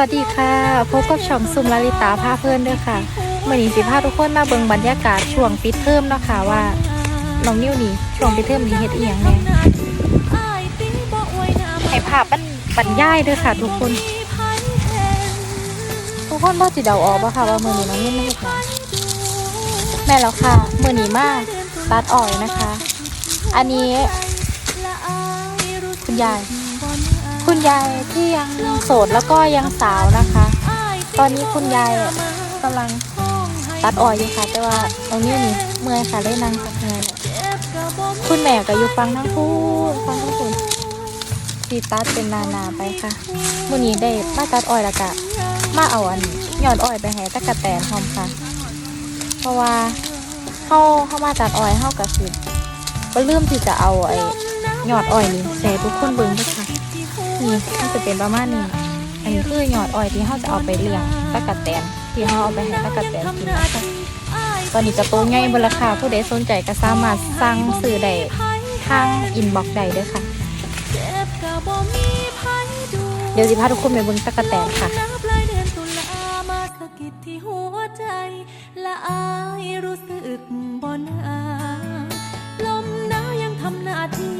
วัสดีค่ะพบกับช่องซุมลลิตาพาเพื่อนด้วยค่ะมื่อนี้สิพาทุกคนมาเบิ่งบรรยากาศช่วงปิดเทอมเนาะค่ะว่าน้องนิ้วนี่ช่วงปิดเทอมนี่เฮ็ดอียงแหน่ให้ภาพมันบรรยายด้วยค่ะ ทุกคน ทุกคนบ่สิเดาออกบ่ค่ะว่ามื้อนี้น้องนิ้วไมาเฮ็ดแม่แล้วค่ะมื้อนี้มาตัดอ้อยนะคะ อันนี้ คุณยาย คุณยายที่ยังโสดแล้วก็ยังสาวนะคะ ตอนนี้คุณยายกำลังตัดอ้อยอยู่ค่ะ แต่ว่าตรงนี้นี่เมื่อยค่ะได้นั่งกับเมื่อยเนี่ยคุณแม่ก็อยู่ฟังทั้งคู่ฟังทั้งคู่สีตัดเป็นนานาไปค่ะมื่อนี้ได้มาตัดอ้อยแล้วก็มาเอาอันหยอดอ้อยไปให้ตะกะแตนพร้อมค่ะ เพราะว่าเขาเข้ามาตัดอ้อยเข้ากับสิก็ลืมที่จะเอาไอ้หยอดอ้อยนี่ใส่ทุกคนเบิ่งด้วยค่ะ นี่มันจะเป็นประมาณนี้ อันนี้คือหยอดอ้อยที่เขาจะเอาไปเลี้ยงตะกะแตนที่เขาเอาไปให้ตะกะแตนกินนะคะตอนนี้จะโตใหญ่บนราคาผู้ใดสนใจก็สามารถสั่งซื้อได้ทางอินบ็อกซ์ได้ด้วยค่ะ เดี๋ยวสิพาทุกคนไปเบิ่งตะกะแตนค่ะปลายเดือนตุลามาสะกิดที่หัวใจละอายรู้สึกบ่นาลมหนาวยังทำหน้าที่